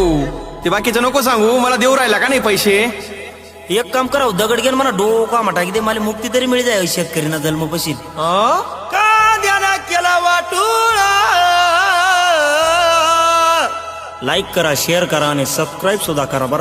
भाऊ ते बाकीचं नको सांगू. मला देऊ राहिला का नाही पैसे? एक काम करावं दगड घेऊन मला डोका माटा की ते मला मुक्ती तरी मिळी जाय शेतकरीना जन्म पशील हं? कांद्यानं केला वाटुळ? लाईक करा शेअर करा आणि सबस्क्राईब सुद्धा करा बरं.